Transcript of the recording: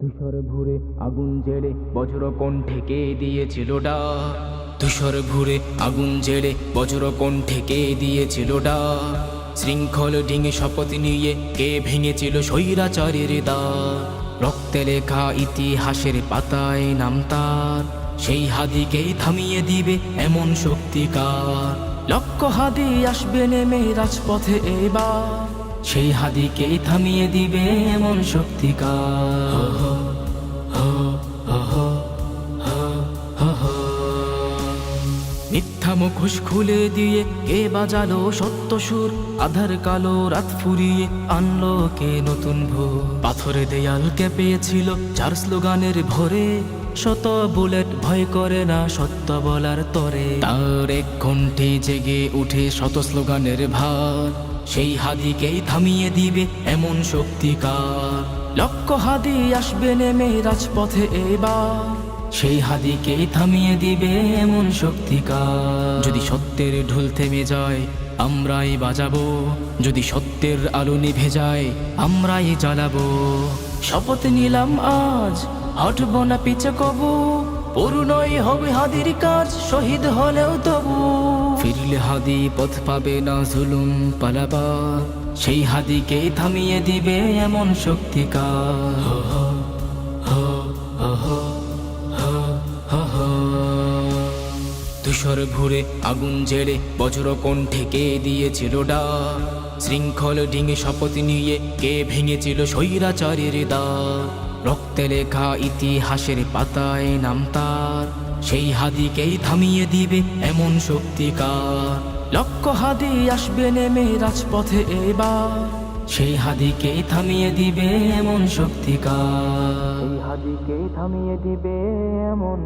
ধূসর ভুরে আগুন জেলে বজ্র কণ্ঠে কে দিয়েছিল ডা ধূসর ভুরে আগুন জেলে বজ্র কণ্ঠে কে দিয়েছিল ডা শৃঙ্খল ডিঙে শপথ নিয়ে কে ভেঙেছিল স্বৈরাচারের দা রক্তে লেখা ইতিহাসের পাতায় নাম তার। সেই হাদিকেই থামিয়ে দিবে এমন শক্তিকার লক্ষ হাদি আসবে নেমে রাজপথে এবার। সেই হাদিকেই থামিয়ে দিবে এমন শক্তিকার মিথ্যা মুখোশ খুলে দিয়ে কে বাজালো সত্য সুর? আধার কালো রাত ফুরিয়ে আনলো কে নতুন ভোর? পাথরে দেয়াল কেঁপেছিল চার স্লোগানের ভরে শত বুলেট ভয় করে না সত্য বলার তরে। তার এক ঘন্টে জেগে উঠে শত স্লোগানের ভার। সেই হাদিকেই থামিয়ে দিবে এমন শক্তিকার লক্ষ হাদি আসবে নেমে রাজপথে এবার। সেই হাদিকে থামিয়ে দিবে এমন শক্তিকার যদি সত্যের ঢোল থেমে যায়, আমরাই বাজাবো। যদি সত্যের আলো নিভে যায়, আমরাই জ্বালাবো। শপথ নিলাম আজ হটব না পিছে কবু পূর্ণই হবে হাদির কাজ শহীদ হলেও তবু। ফিরলে হাদি পথ পাবে না জুলুম পালাবার সেই হাদিকে থামিয়ে দিবে এমন শক্তিকার ধূসর ভুরে আগুন জেলে বজ্র কণ্ঠে দিয়েছিল ডা শৃঙ্খল ডিঙে শপথ নিয়ে কে ভেঙেছিল স্বৈরাচারের দা রক্তে লেখা ইতিহাসের পাতায় নাম তার সেই হাদিকেই থামিয়ে দিবে এমন শক্তিকার লক্ষ হাদি আসবে নেমে রাজপথে এবার। সেই হাদিকে থামিয়ে দিবে এমন শক্তিকার হাদিকে থামিয়ে দিবে এমন